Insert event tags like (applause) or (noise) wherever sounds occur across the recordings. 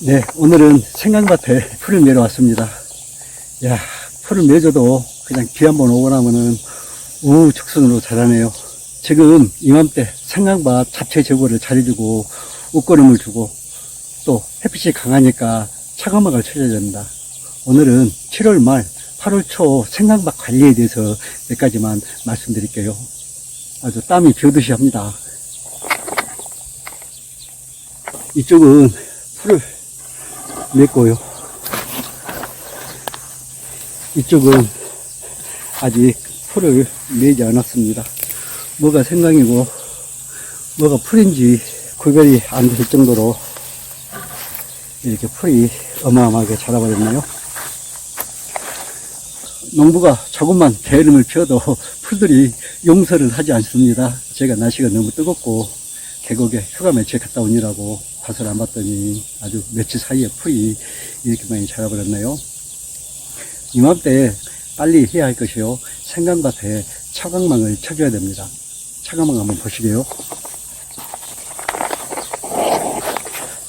네, 오늘은 생강밭에 풀을 매러 왔습니다. 야, 풀을 매줘도 그냥 비한번 오고 나면은 우후죽순으로 자라네요. 지금 이맘때 생강밭 잡채 제거를 잘해주고 옷걸음을 주고 또 햇빛이 강하니까 차가막을 쳐줘야 된다. 오늘은 7월 말 8월 초 생강밭 관리에 대해서 몇 가지만 말씀드릴게요. 아주 땀이 비오듯이 합니다. 이쪽은 풀을 맺고요. 이쪽은 아직 풀을 매지 않았습니다. 뭐가 생강이고 뭐가 풀인지 구별이 안 될 정도로 이렇게 풀이 어마어마하게 자라버렸네요. 농부가 조금만 게으름을 피워도 풀들이 용서를 하지 않습니다. 제가 날씨가 너무 뜨겁고 계곡에 휴가 며칠 갔다 오느라고 밭을 안 봤더니 아주 며칠 사이에 풀이 이렇게 많이 자라버렸네요. 이맘때 빨리 해야 할 것이요. 생강밭에 차광망을 쳐줘야 됩니다. 차광망 한번 보시게요.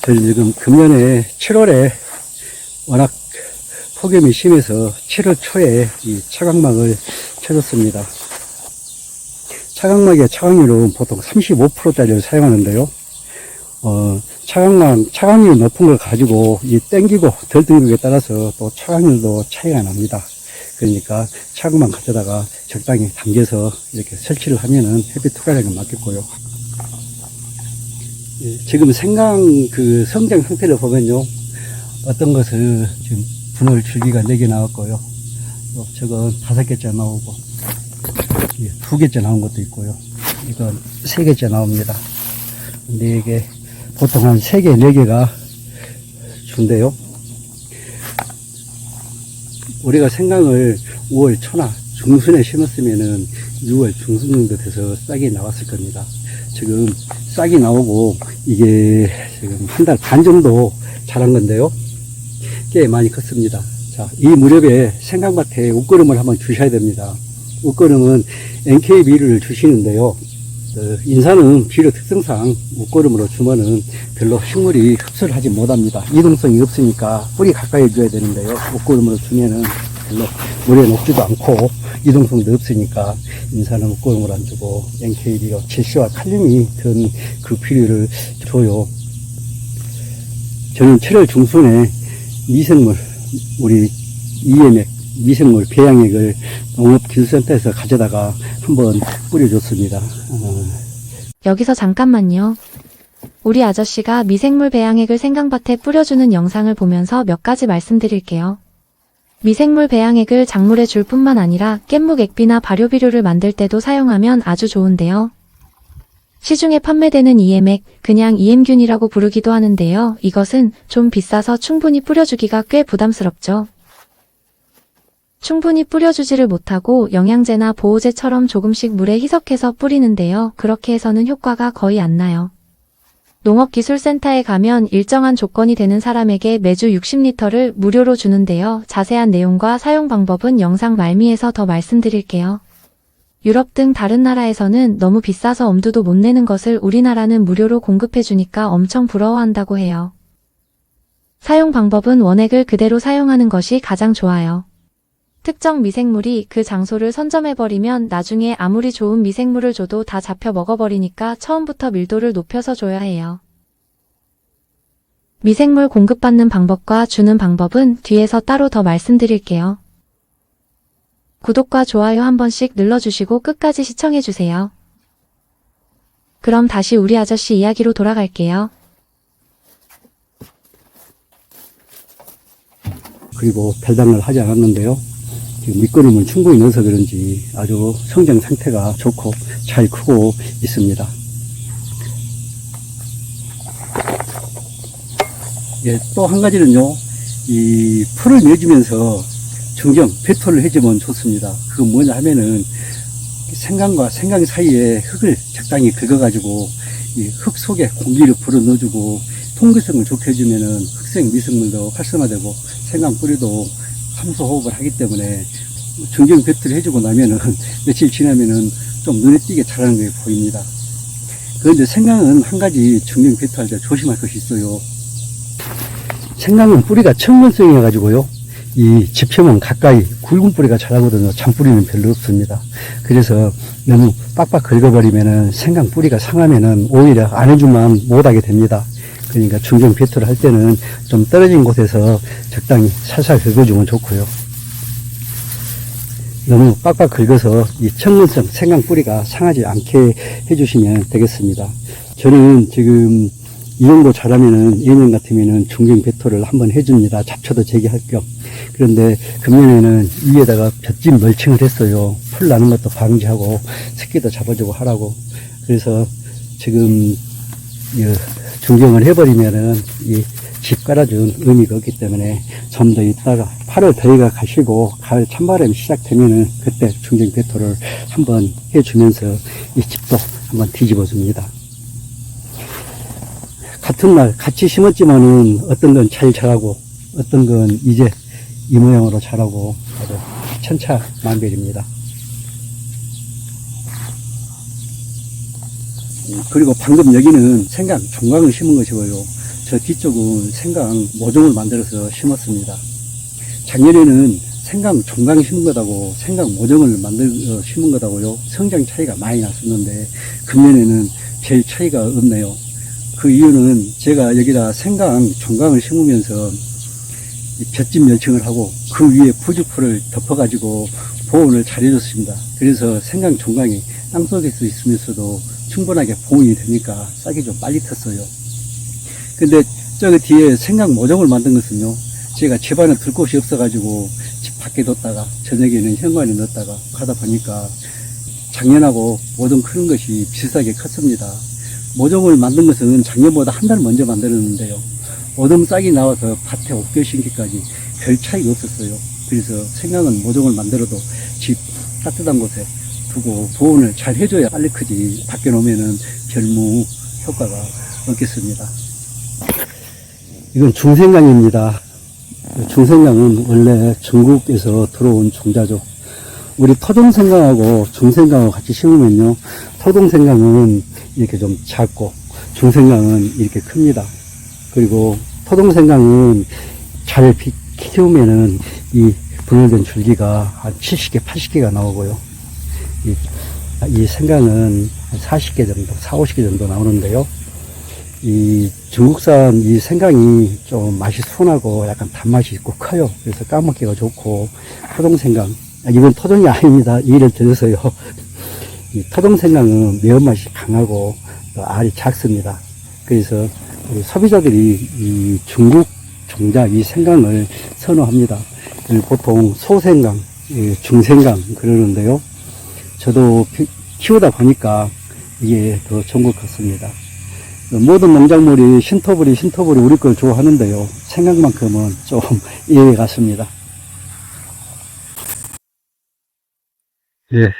저희 지금 금년에 7월에 워낙 폭염이 심해서 7월 초에 이 차광막을 쳐줬습니다. 차광막의 차광률은 보통 35%짜리를 사용하는데요. 어, 차광막, 차광률 높은 걸 가지고 이 땡기고 덜 땡기고에 따라서 또 차광률도 차이가 납니다. 그러니까 차광만 가져다가 적당히 당겨서 이렇게 설치를 하면은 햇빛 투과량이 맞겠고요. 예, 지금 생강 그 성장 상태를 보면요. 어떤 것은 지금 분월 줄기가 4개 나왔고요. 또 저건 다섯 개째 나오고, 예, 두 개째 나온 것도 있고요. 이건 세 개째 나옵니다. 근데 이게 보통 한세 개, 네 개가 준대요. 우리가 생강을 5월 초나 중순에 심었으면은 6월 중순 정도 돼서 싹이 나왔을 겁니다. 지금 싹이 나오고 이게 지금 한 달 반 정도 자란 건데요. 꽤 많이 컸습니다. 자, 이 무렵에 생강밭에 옷걸음을 한번 주셔야 됩니다. 옷걸음은 NK비를 주시는데요. 어, 인사는 비료 특성상 옷걸음으로 주면은 별로 식물이 흡수를 하지 못합니다. 이동성이 없으니까 뿌리 가까이 줘야 되는데요. 옷걸음으로 주면은 별로 물에 녹지도 않고 이동성도 없으니까 인사는 옷걸음을 안 주고 NK비로 질소와 칼륨이 든 그 비료를 줘요. 저는 7월 중순에 미생물, 우리 EM액, 미생물 배양액을 농업기술센터에서 가져다가 한번 뿌려줬습니다. 어, 여기서 잠깐만요. 우리 아저씨가 미생물 배양액을 생강밭에 뿌려주는 영상을 보면서 몇 가지 말씀드릴게요. 미생물 배양액을 작물에 줄 뿐만 아니라 깻묵 액비나 발효비료를 만들 때도 사용하면 아주 좋은데요. 시중에 판매되는 EM액, 그냥 EM균이라고 부르기도 하는데요. 이것은 좀 비싸서 충분히 뿌려주기가 꽤 부담스럽죠. 충분히 뿌려주지를 못하고 영양제나 보호제처럼 조금씩 물에 희석해서 뿌리는데요. 그렇게 해서는 효과가 거의 안 나요. 농업기술센터에 가면 일정한 조건이 되는 사람에게 매주 60리터를 무료로 주는데요. 자세한 내용과 사용 방법은 영상 말미에서 더 말씀드릴게요. 유럽 등 다른 나라에서는 너무 비싸서 엄두도 못 내는 것을 우리나라는 무료로 공급해주니까 엄청 부러워한다고 해요. 사용 방법은 원액을 그대로 사용하는 것이 가장 좋아요. 특정 미생물이 그 장소를 선점해버리면 나중에 아무리 좋은 미생물을 줘도 다 잡혀 먹어버리니까 처음부터 밀도를 높여서 줘야 해요. 미생물 공급받는 방법과 주는 방법은 뒤에서 따로 더 말씀드릴게요. 구독과 좋아요 한 번씩 눌러주시고 끝까지 시청해주세요. 그럼 다시 우리 아저씨 이야기로 돌아갈게요. 그리고 별당을 하지 않았는데요. 지금 밑거름을 충분히 넣어서 그런지 아주 성장 상태가 좋고 잘 크고 있습니다. 예, 또 한 가지는요, 이 풀을 내주면서 정정, 배토를 해주면 좋습니다. 그건 뭐냐 하면은 생강과 생강 사이에 흙을 적당히 긁어가지고 이 흙 속에 공기를 불어 넣어주고 통기성을 좋게 해주면은 흑색 미생물도 활성화되고 생강 뿌리도 함수 호흡을 하기 때문에 정경 배트를 해주고 나면은 (laughs) 며칠 지나면은 좀 눈에 띄게 자라는 게 보입니다. 그런데 생강은 한 가지 정경 배트할 때 조심할 것이 있어요. 생강은 뿌리가 청근성이어 가지고요. 이 지표면 가까이 굵은 뿌리가 자라거든요. 잔뿌리는 별로 없습니다. 그래서 너무 빡빡 긁어버리면은 생강 뿌리가 상하면은 오히려 안 해주면 못하게 됩니다. 그러니까 중정 배토를 할 때는 좀 떨어진 곳에서 적당히 살살 긁어주면 좋고요. 너무 빡빡 긁어서 이 청근성 생강 뿌리가 상하지 않게 해주시면 되겠습니다. 저는 지금 이 정도 자라면은 예년 같으면은 중경 배토를 한번 해줍니다. 잡초도 재기할 겸. 그런데 금년에는 위에다가 볏짚 멀칭을 했어요. 풀 나는 것도 방지하고 새끼도 잡아주고 하라고. 그래서 지금 이 중경을 해버리면은 이 집 깔아준 의미가 없기 때문에 좀 더 있다가 8월 더위가 가시고 가을 찬바람이 시작되면은 그때 중경 배토를 한번 해주면서 이 집도 한번 뒤집어 줍니다. 같은 날 같이 심었지만은 어떤 건 잘 자라고 어떤 건 이제 이 모양으로 자라고 아주 천차만별입니다. 그리고 방금 여기는 생강 종강을 심은 것이고요. 저 뒤쪽은 생강 모종을 만들어서 심었습니다. 작년에는 생강 종강 심은 것하고 생강 모종을 만들어 심은 것하고요. 성장 차이가 많이 났었는데 금년에는 별 차이가 없네요. 그 이유는 제가 여기다 생강 종강을 심으면서 이 볏짚 멸칭을 하고 그 위에 부주풀을 덮어가지고 보온을 잘 해줬습니다. 그래서 생강 종강이 땅속에서 있으면서도 충분하게 보온이 되니까 싹이 좀 빨리 텄어요. 근데 저기 뒤에 생강 모종을 만든 것은요. 제가 집안에 둘 곳이 없어가지고 집 밖에 뒀다가 저녁에는 현관에 넣었다가 가다 보니까 작년하고 모종 크는 것이 비슷하게 컸습니다. 모종을 만든 것은 작년보다 한 달 먼저 만들었는데요. 어둠 싹이 나와서 밭에 옥교 신기까지 별 차이가 없었어요. 그래서 생강은 모종을 만들어도 집 따뜻한 곳에 두고 보온을 잘 해줘야 빨리 크지 밖에 놓으면은 별무 효과가 없겠습니다. 이건 중생강입니다. 중생강은 원래 중국에서 들어온 종자죠. 우리 토종생강하고 중생강하고 같이 심으면요. 토종생강은 이렇게 좀 작고 중생강은 이렇게 큽니다. 그리고 토종생강은 잘 비- 키우면은 이 분열된 줄기가 한 70개, 80개가 나오고요. 이, 이 생강은 한 40개 정도, 4, 50개 정도 나오는데요. 이 중국산 이 생강이 좀 맛이 순하고 약간 단맛이 있고 커요. 그래서 까먹기가 좋고 토종 생강, 아, 이건 토종이 아닙니다. 이를 들어서요. 이 (laughs) 토종 생강은 매운맛이 강하고 또 알이 작습니다. 그래서 소비자들이 이 중국 종자 이 생강을 선호합니다. 보통 소생강, 이 중생강 그러는데요. 저도 피- 키우다 보니까 이게 더 좋은 것 같습니다. 모든 농작물이 신토불이 신토불이 우리 걸 좋아하는데요. 생각만큼은 좀 (laughs) 예외 같습니다. 예.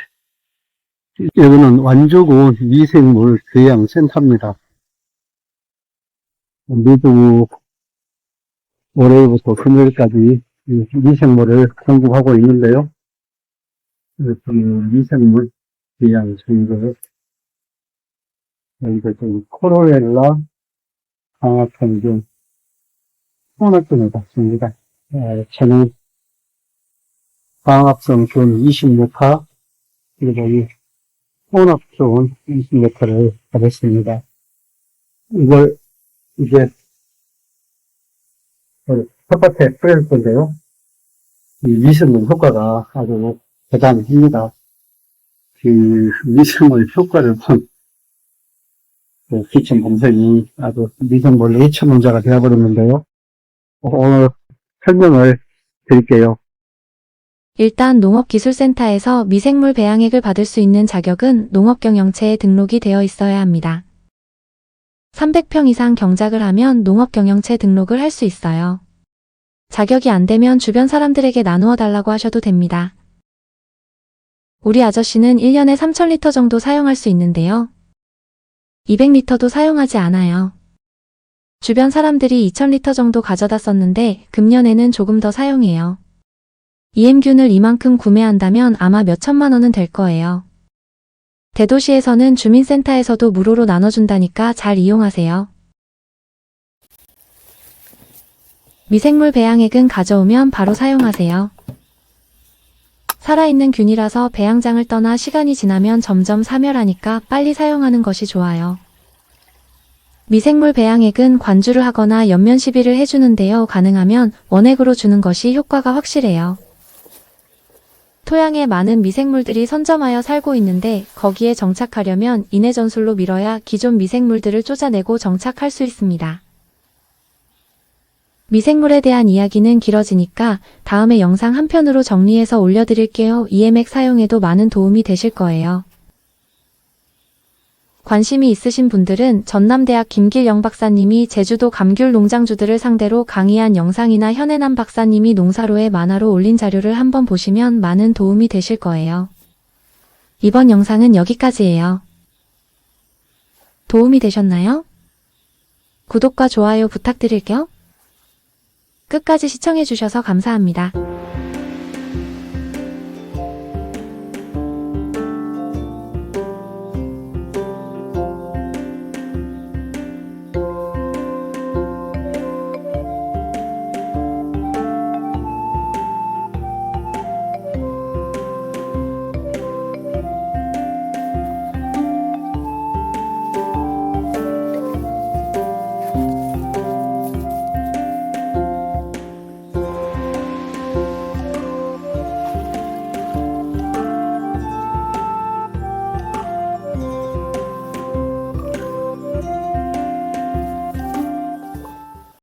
여기는 완주군 미생물 교양센터입니다. 매주 월요일부터 금요일까지 이 미생물을 공급하고 있는데요. 그 미생물 교양센터 여기서 좀 코로렐라 강화평균 혼합균을 받습니다. 에, 저는 광합성 균 26화 그리고 이 혼합균 26화를 받았습니다. 이걸 이제 그 텃밭에 뿌릴 건데요. 이 미생물 효과가 아주 대단합니다. 그 미생물 효과를 본 그 기침 검색이 아주 미생물로 2천 문자가 되어버렸는데요. 오늘 설명을 드릴게요. 일단 농업기술센터에서 미생물 배양액을 받을 수 있는 자격은 농업경영체에 등록이 되어 있어야 합니다. 300평 이상 경작을 하면 농업경영체 등록을 할 수 있어요. 자격이 안 되면 주변 사람들에게 나누어 달라고 하셔도 됩니다. 우리 아저씨는 1년에 3,000리터 정도 사용할 수 있는데요. 200리터도 사용하지 않아요. 주변 사람들이 2,000리터 정도 가져다 썼는데 금년에는 조금 더 사용해요. EM균을 이만큼 구매한다면 아마 몇 천만 원은 될 거예요. 대도시에서는 주민센터에서도 무료로 나눠준다니까 잘 이용하세요. 미생물 배양액은 가져오면 바로 사용하세요. 살아있는 균이라서 배양장을 떠나 시간이 지나면 점점 사멸하니까 빨리 사용하는 것이 좋아요. 미생물 배양액은 관주를 하거나 연면 시비를 해주는데요. 가능하면 원액으로 주는 것이 효과가 확실해요. 토양에 많은 미생물들이 선점하여 살고 있는데 거기에 정착하려면 인해 전술로 밀어야 기존 미생물들을 쫓아내고 정착할 수 있습니다. 미생물에 대한 이야기는 길어지니까 다음에 영상 한 편으로 정리해서 올려드릴게요. EMX 사용에도 많은 도움이 되실 거예요. 관심이 있으신 분들은 전남대학 김길영 박사님이 제주도 감귤 농장주들을 상대로 강의한 영상이나 현해남 박사님이 농사로의 만화로 올린 자료를 한번 보시면 많은 도움이 되실 거예요. 이번 영상은 여기까지예요. 도움이 되셨나요? 구독과 좋아요 부탁드릴게요. 끝까지 시청해주셔서 감사합니다.